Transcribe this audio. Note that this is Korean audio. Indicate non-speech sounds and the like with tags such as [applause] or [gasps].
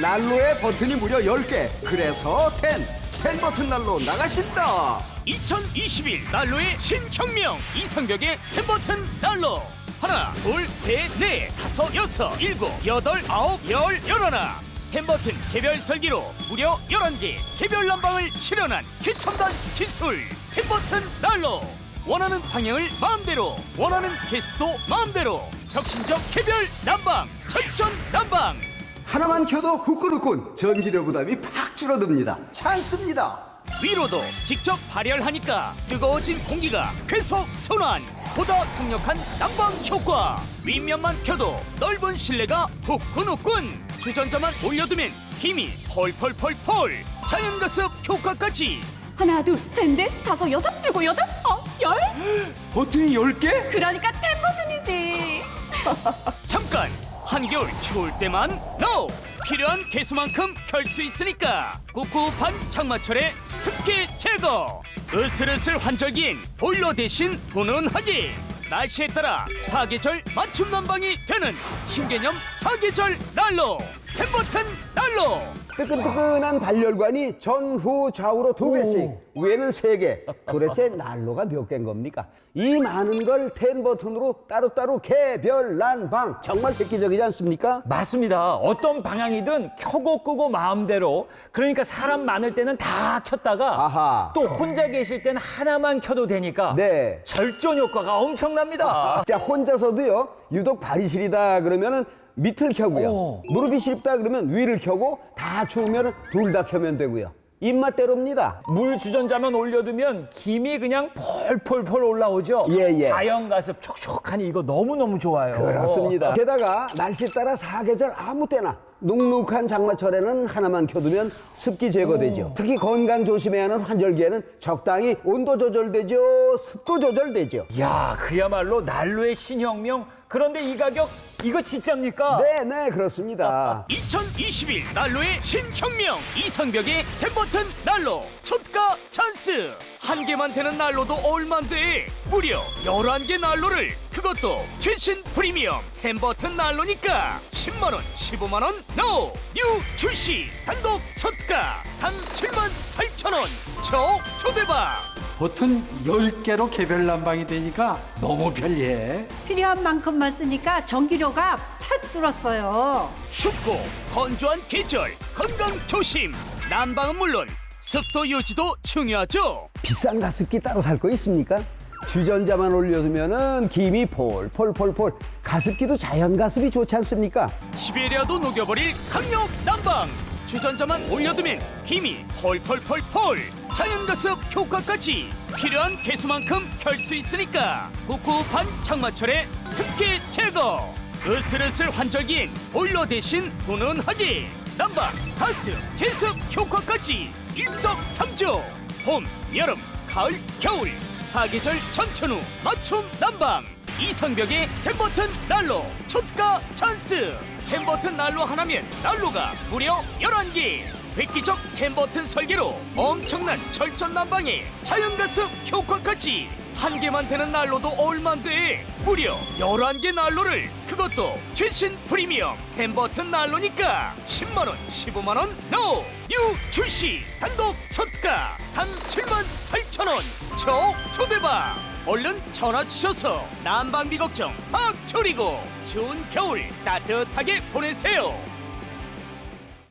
난로에 버튼이 무려 10개. 그래서 10. 10 버튼 난로 나가신다. 2021 난로의 신혁명. 이상벽의 템버튼 난로. 하나 둘셋넷 다섯 여섯 일곱 여덟 아홉 열 열하나. 템버튼 개별 설계로 무려 11개. 개별 난방을 실현한 최첨단 기술. 템버튼 난로. 원하는 방향을 마음대로 원하는 개수도 마음대로. 혁신적 개별 난방 철전 난방 하나만 켜도 후끈후끈 전기료 부담이 팍 줄어듭니다. 찬스입니다. 위로도 직접 발열하니까 뜨거워진 공기가 계속 순환 보다 강력한 난방 효과. 윗면만 켜도 넓은 실내가 후끈후끈. 주전자만 올려두면 힘이 펄펄펄펄. 자연가습 효과까지. 하나 둘셋넷 다섯 여섯 일곱 여덟 어, 열? [gasps] 버튼이 10개? 그러니까 템버튼이지. 잠깐 한겨울 추울 때만 NO! 필요한 개수만큼 켤 수 있으니까 꿉꿉한 장마철에 습기 제거 으슬으슬 환절기엔 보일러 대신 훈훈하게 날씨에 따라 사계절 맞춤 난방이 되는 신개념 사계절 난로! 템버튼 난로 뜨끈뜨끈한 발열관이 전후 좌우로 두 개씩 위에는 세 개. 도대체 난로가 몇 개인 겁니까? 이 많은 걸 텐 버튼으로 따로따로 개별 난방 정말 획기적이지 않습니까? 맞습니다. 어떤 방향이든 켜고 끄고 마음대로. 그러니까 사람 많을 때는 다 켰다가 아하. 또 혼자 계실 때는 하나만 켜도 되니까 네. 절전 효과가 엄청납니다. 자 혼자서도요 유독 발이 시리다 그러면은 밑을 켜고요 오. 무릎이 시립다 그러면 위를 켜고 다 추우면 둘 다 켜면 되고요 입맛대로입니다 물 주전자만 올려두면 김이 그냥 펄펄펄 올라오죠. 예, 예. 자연 가습 촉촉하니 이거 너무너무 좋아요. 그렇습니다 게다가 날씨 따라 사계절 아무 때나 눅눅한 장마철에는 하나만 켜두면 습기 제거되죠 특히 건강 조심해야 하는 환절기에는 적당히 온도 조절되죠 습도 조절되죠 야, 그야말로 난로의 신혁명. 그런데 이 가격 이거 진짜입니까? 네 네 그렇습니다. 2021 난로의 신혁명. 이상벽의 템버튼 난로. 촛가 찬스. 한 개만 되는 난로도 얼만데 무려 11개 난로를. 그것도 최신 프리미엄 템버튼 난로니까. 10만원 15만원 노! 뉴 출시 단독 촛가. 단 7만 8천원. 초 초대박 버튼 10개로 개별 난방이 되니까 너무 편리해. 필요한 만큼만 쓰니까 전기료가 팍 줄었어요. 춥고 건조한 계절 건강 조심 난방은 물론 습도 유지도 중요하죠 비싼 가습기 따로 살 거 있습니까? 주전자만 올려두면은 김이 폴폴폴폴 가습기도 자연 가습이 좋지 않습니까? 시베리아도 녹여버릴 강력 난방 주전자만 올려두면 김이 펄펄펄펄. 자연가습 효과까지 필요한 개수만큼 켤 수 있으니까 꿉꿉한 장마철에 습기 제거. 으슬으슬 환절기엔 보일러 대신 훈훈하게 난방, 가스, 제습 효과까지 일석삼조. 봄, 여름, 가을, 겨울 사계절 전천후 맞춤 난방. 이상벽의 템버튼 난로 촛가 찬스. 템버튼 난로 하나면 난로가 무려 11개. 획기적 템버튼 설계로 엄청난 철전 난방에 자연가습 효과까지 한 개만 되는 난로도 얼만데 무려 11개 난로를 그것도 최신 프리미엄 템버튼 난로니까 10만원 15만원 노! 뉴 출시 단독 촛가. 단 7만 8천원. 초 초대박. 얼른 전화 주셔서 난방비 걱정 팍 줄이고 추운 겨울 따뜻하게 보내세요